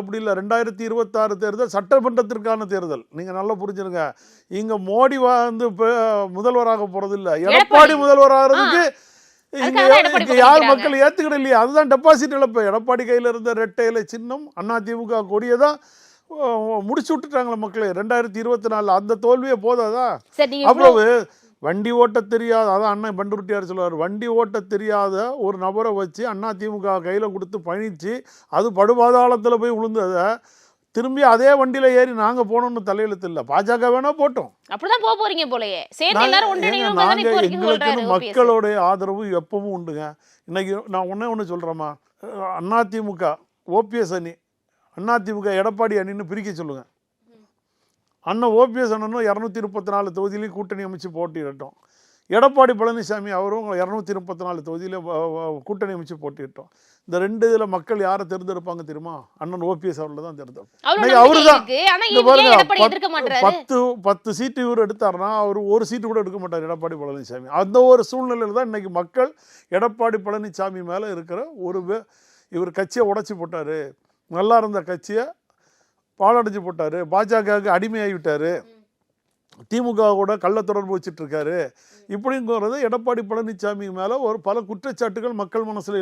அப்படி இல்லை. ரெண்டாயிரத்தி இருபத்தாறு தேர்தல் சட்டமன்றத்திற்கான தேர்தல். நீங்கள் நல்லா புரிஞ்சுருங்க. இங்க மோடி வந்து முதல்வராக போறது இல்ல எடப்பாடி முதல்வராகிறதுக்கு இங்க யார் மக்கள் ஏத்துக்கிட இல்லையா. அதுதான் டெபாசிட் இழப்பு. எடப்பாடி கையில இருந்த ரெட்டை இலை சின்னம் அதிமுக கொடியை தான் முடிச்சு விட்டுட்டாங்களே மக்களே. ரெண்டாயிரத்தி இருபத்தி நாலுல அந்த தோல்வியே போதாதா? நீங்க அவ்வளவு வண்டி ஓட்ட தெரியாத அதான் அண்ணன் பண்டுருட்டியார் சொல்லுவார் வண்டி ஓட்ட தெரியாத ஒரு நபரை வச்சு அண்ணா திமுக கையில் கொடுத்து பயணிச்சு அது படுபாதாளத்தில் போய் விழுந்ததை திரும்பி அதே வண்டியில் ஏறி நாங்கள் போகணும்னு தலையெழுத்து இல்லை. பாஜக வேணா போட்டோம். அப்படிதான் போக போறீங்க போலயே. OPS. மக்களுடைய ஆதரவு எப்பவும் உண்டுங்க. இன்னைக்கு நான் ஒண்ணே ஒன்று சொல்கிறேம்மா அதிமுக ஓபிஎஸ் அணி அதிமுக எடப்பாடி அணின்னு பிரிக்க சொல்லுங்க. அண்ணன் ஓபிஎஸ் அண்ணனும் இரநூத்தி முப்பத்தி நாலு தொகுதியிலையும் கூட்டணி அமைச்சு போட்டியிட்டோம். எடப்பாடி பழனிசாமி அவரும் இரநூத்தி முப்பத்தி நாலு தொகுதியில கூட்டணி அமைச்சு போட்டியிட்டோம். இந்த ரெண்டு இதில் மக்கள் யாரை தேர்ந்தெடுப்பாங்க தெரியுமா? அண்ணன் ஓபிஎஸ் அவர்களை தான் தேர்ந்தெடுப்பாங்க. ஏன் எடப்பாடி பத்து- பத்து சீட்டு இவர் எடுத்தாருன்னா அவர் ஒரு சீட்டு கூட எடுக்க மாட்டார் எடப்பாடி பழனிசாமி. அந்த ஒரு சூழ்நிலையில் தான் இன்னைக்கு மக்கள் எடப்பாடி பழனிசாமி மேலே இருக்கிற ஒரு இவர் கட்சியை உடைச்சி போட்டாரு. நல்லா இருந்த கட்சியை பாலடைஞ்சு போட்டாரு. பாஜகவுக்கு அடிமையாகி விட்டாரு திமுக கூட கள்ள தொடர்பு வச்சுட்டு இருக்காரு இப்படிங்கிறது எடப்பாடி பழனிசாமி மேலே ஒரு பல குற்றச்சாட்டுகள் மக்கள் மனசில்